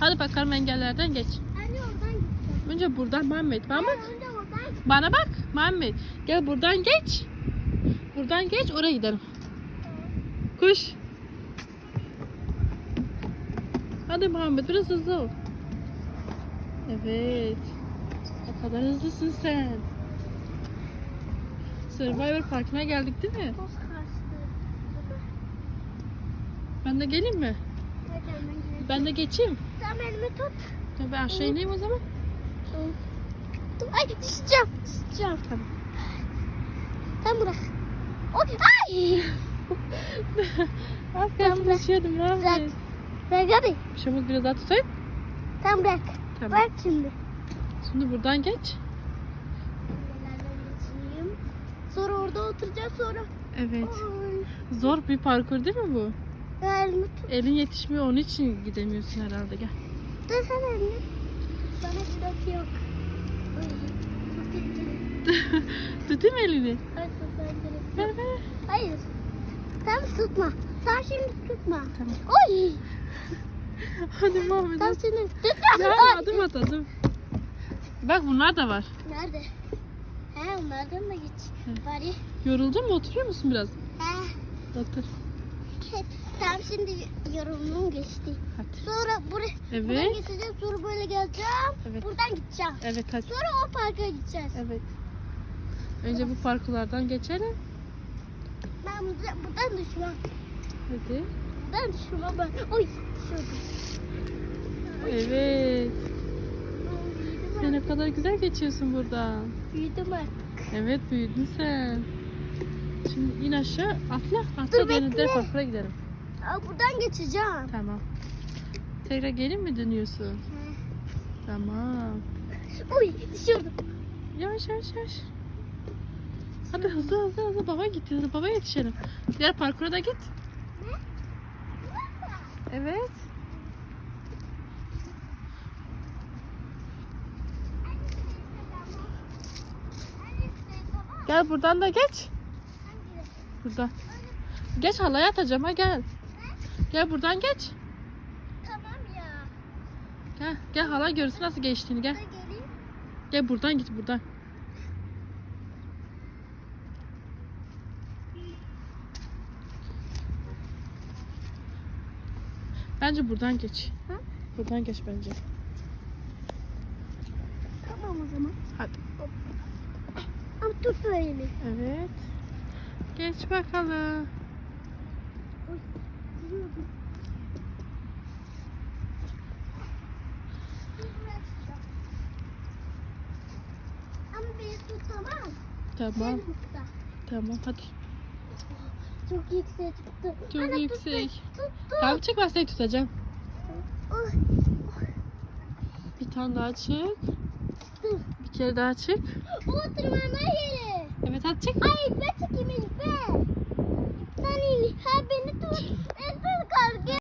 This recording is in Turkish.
Hadi bakalım engellerden geç. Anne oradan gideceğim. Önce buradan Muhammed. Muhammed Ben önce oradan gideceğim. bana bak. Muhammed gel buradan geç. Buradan geç oraya gidelim. Koş. Hadi Muhammed biraz hızlı ol. Evet. Ne kadar hızlısın sen. Survivor Parkı'na geldik değil mi? Ben de geleyim mi? Ben de geçeyim. Tamam elimi tut. Ya Ben aşağı ineyim o zaman. Ay düşeceğim. Düşeceğim. Tamam. Sen bırak. Oy, ay. Az kalsın bırak. düşüyordum Bırak. Muhammed. Bırak hadi. Olmaz biraz daha tutayım. Sen bırak. Tamam. Bırak şimdi. Şimdi buradan geç. Sonra orada oturacağız sonra. Evet. Ay. Zor bir parkur değil mi bu? Elin yetişmiyor onun için gidemiyorsun herhalde gel. Dur sen elini. Bana bırak yok. Tutayım elini. Ver. Hayır. Sen tutma. Sen şimdi tutma. Tamam. Oy. Hadi Muhammed. Sen hadi. şimdi tutma. Ya adım at adım. Bak bunlar da var. Nerede? He onlardan da geç. Bari. Yoruldun mu? Oturuyor musun biraz? He. Otur. Tamam şimdi yorumum geçti. Hadi. Sonra buraya buradan Evet. geçeceğim. Sonra böyle geleceğim. Evet. Buradan gideceğim. Evet hadi. Sonra o parka gideceğiz. Evet. Önce bu parkurlardan geçelim. Ben buradan, buradan düşmem. Hadi. Buradan düşmem ben. Oy düşürdüm. Evet. Sen ne kadar güzel geçiyorsun buradan. büyüdüm artık. Evet büyüdün sen. Şimdi in aşağı atla. Atla Dur, bekle. diğer parkura gidelim. Aa, buradan geçeceğim. Tamam. Tekrar gelin mi dönüyorsun? Tamam. Oy düşürdüm. Yavaş yavaş yavaş. Hadi hızlı hızlı hızlı baba git hızlı baba yetişelim. Diğer parkura da git. Evet. Gel buradan da geç. Burada. Geç halaya atacağım ha gel. Gel buradan geç. Tamam ya. Gel gel halay görsün nasıl geçtiğini gel. Geleyim. Gel buradan git buradan. Bence buradan geç. Ha? Buradan geç bence. Tamam o zaman. Hadi. Ama tut elini. Evet. Geç bakalım. Oy, düşürdüm. Ama beni tut tamam. Tamam. Hadi. Çok yüksek tuttu. Çok Ana, yüksek. beni, Tut tut. Tamam çık ben seni tutacağım. Bir tane daha çık. Bir kere daha çık. O tırmanma yeri. Evet hadi çık. Ay ben